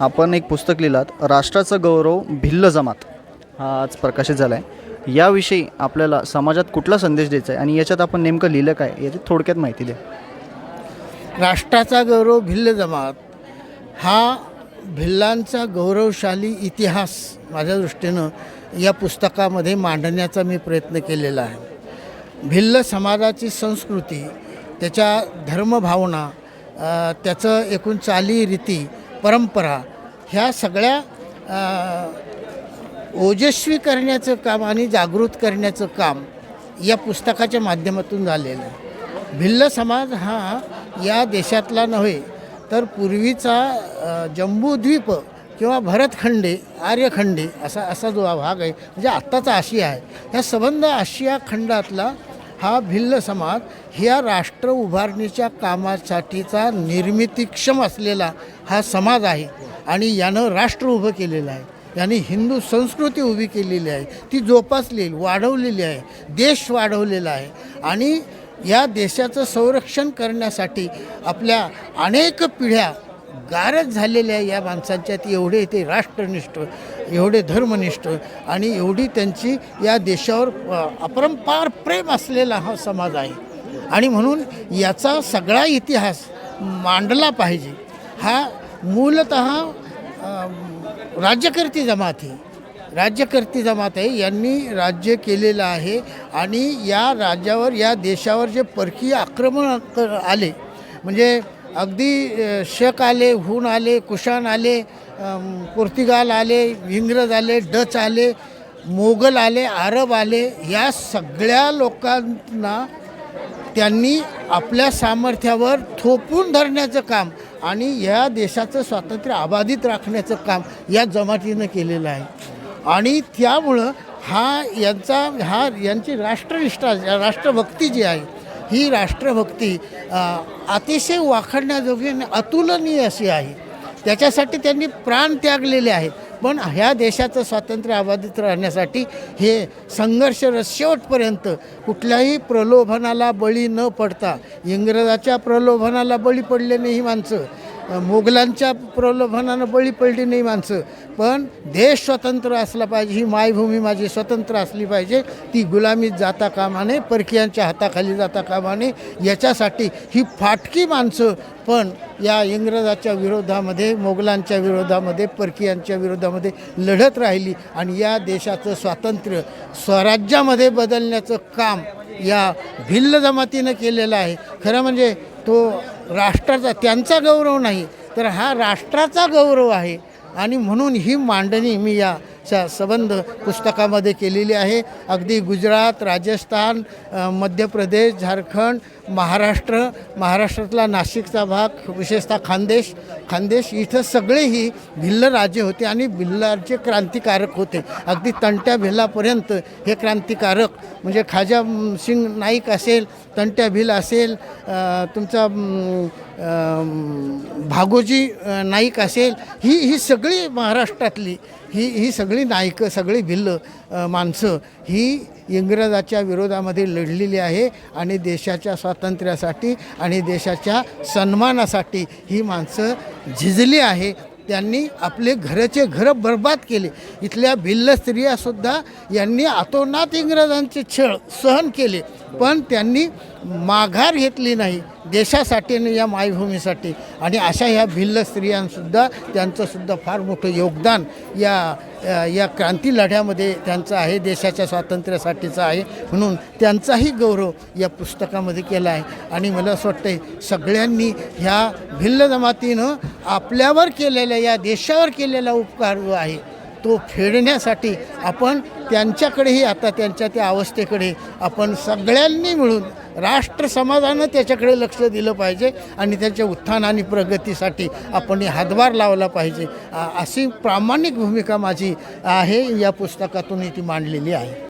आपण एक पुस्तक लिहिलात राष्ट्राचा गौरव भिल्ल जमात. हा आज प्रकाशित झाला आहे याविषयी आपल्याला समाजात कुठला संदेश द्यायचा आहे आणि याच्यात आपण नेमकं लिहिलं काय याची थोडक्यात माहिती द्या. राष्ट्राचा गौरव भिल्ल जमात हा भिल्लांचा गौरवशाली इतिहास माझ्या दृष्टीनं या पुस्तकामध्ये मांडण्याचा मी प्रयत्न केलेला आहे. भिल्ल समाजाची संस्कृती त्याच्या धर्मभावना त्याचं एकूण चालीरीती परंपरा ह्या सगळ्या ओजस्वी करण्याचं काम आणि जागृत करण्याचं काम या पुस्तकाच्या माध्यमातून झालेलं आहे. भिल्ल समाज हा या देशातला नव्हे तर पूर्वीचा जम्बूद्वीप किंवा भरतखंडे आर्यखंडे असा असा जो भाग आहे म्हणजे आत्ताचा आशिया आहे. ह्या संबंध आशिया खंडातला हा भिल्ल समाज ह्या राष्ट्र उभारणीच्या कामासाठीचा निर्मितीक्षम असलेला हा समाज आहे आणि यानं राष्ट्र उभं केलेलं आहे. यांनी हिंदू संस्कृती उभी केलेली आहे. ती जोपासलेली वाढवलेली आहे. देश वाढवलेला आहे. आणि या देशाचं संरक्षण करण्यासाठी आपल्या अनेक पिढ्या गारज झालेल्या या माणसांच्यात एवढे ते राष्ट्रनिष्ठ एवढे धर्मनिष्ठ आणि एवढी त्यांची या देशावर अपरंपार प्रेम असलेला हा समाज आहे. आणि म्हणून याचा सगळा इतिहास मांडला पाहिजे. हा मूलत राज्यकर्ती जमात आहे. राज्यकर्ती जमात आहे यांनी राज्य केलेलं आहे आणि या राज्यावर या देशावर जे परकीय आक्रमण आले म्हणजे अगदी शक आले हून आले कुशाण आले पोर्तुगाल आले इंग्रज आले डच आले मोगल आले अरब आले या सगळ्या लोकांना त्यांनी आपल्या सामर्थ्यावर थोपून धरण्याचं काम आणि या देशाचं स्वातंत्र्य अबाधित राखण्याचं काम या जमातीनं केलेलं आहे. आणि त्यामुळं हा यांचा हा यांची राष्ट्रनिष्ठा राष्ट्रभक्ती जी आहे ही राष्ट्रभक्ती अतिशय वाखडण्याजोगी आणि अतुलनीय अशी आहे. त्याच्यासाठी त्यांनी प्राण त्यागलेले आहेत. पण ह्या देशाचं स्वातंत्र्य अबाधित राहण्यासाठी हे संघर्ष शेवटपर्यंत कुठल्याही प्रलोभनाला बळी न पडता इंग्रजाच्या प्रलोभनाला बळी पडले नाही ही माणसं. मोगलांच्या प्रलोभनानं बळी पडली नाही माणसं. पण देश स्वतंत्र असला पाहिजे ही मायभूमी माझी स्वतंत्र असली पाहिजे. ती गुलामीत जाता कामा नये परकीयांच्या हाताखाली जाता कामा नये. याच्यासाठी ही फाटकी माणसं. पण या इंग्रजाच्या विरोधामध्ये मोगलांच्या विरोधामध्ये परकीयांच्या विरोधामध्ये लढत राहिली आणि या देशाचं स्वातंत्र्य स्वराज्यामध्ये बदलण्याचं काम या भिल्ल जमातीनं केलेलं आहे. खरं म्हणजे तो राष्ट्राचा त्यांचा गौरव नाही तर हा राष्ट्राचा गौरव आहे. आणि म्हणून ही मांडणी मी या चा संबंध पुस्तकामध्ये केलेली आहे. अगदी गुजरात राजस्थान मध्य प्रदेश झारखंड महाराष्ट्र. महाराष्ट्रातला नाशिकचा भाग विशेषतः खानदेश. खानदेश इथं सगळेही भिल्ल राजे होते आणि भिल्लाचे क्रांतिकारक होते. अगदी तंट्या भिल्लापर्यंत हे क्रांतिकारक म्हणजे खाजा सिंग नाईक असेल तंट्या भिल असेल तुमचा भागोजी नाईक असेल ही ही सगळी महाराष्ट्रातली ही ही सगळी नायकं सगळी भिल्ल माणसं ही इंग्रजाच्या विरोधामध्ये लढलेली आहे आणि देशाच्या स्वातंत्र्यासाठी आणि देशाच्या सन्मानासाठी ही माणसं झिजली आहे. त्यांनी आपले घराचे घरं बर्बाद केले. इथल्या भिल्ल स्त्रियासुद्धा यांनी आतोनात इंग्रजांचे छळ सहन केले. पण त्यांनी माघार घेतली नाही देशासाठी आणि या मायभूमीसाठी. आणि अशा ह्या भिल्ल स्त्रियांसुद्धा त्यांचंसुद्धा फार मोठं योगदान या या क्रांती लढ्यामध्ये त्यांचं आहे देशाच्या स्वातंत्र्यासाठीचं आहे म्हणून त्यांचाही गौरव या पुस्तकामध्ये केला आहे. आणि मला असं वाटतं सगळ्यांनी ह्या भिल्ल जमातीनं आपल्यावर केलेल्या या देशावर केलेला उपकार जो आहे तो फेडण्यासाठी आपण त्यांच्याकडेही आता त्यांच्या त्या अवस्थेकडे आपण सगळ्यांनी मिळून राष्ट्र समाजानं त्याच्याकडे लक्ष दिलं पाहिजे आणि त्याच्या उत्थान आणि प्रगतीसाठी आपण हातभार लावला पाहिजे. अशी प्रामाणिक भूमिका माझी आहे. या पुस्तकातून ती मांडलेली आहे.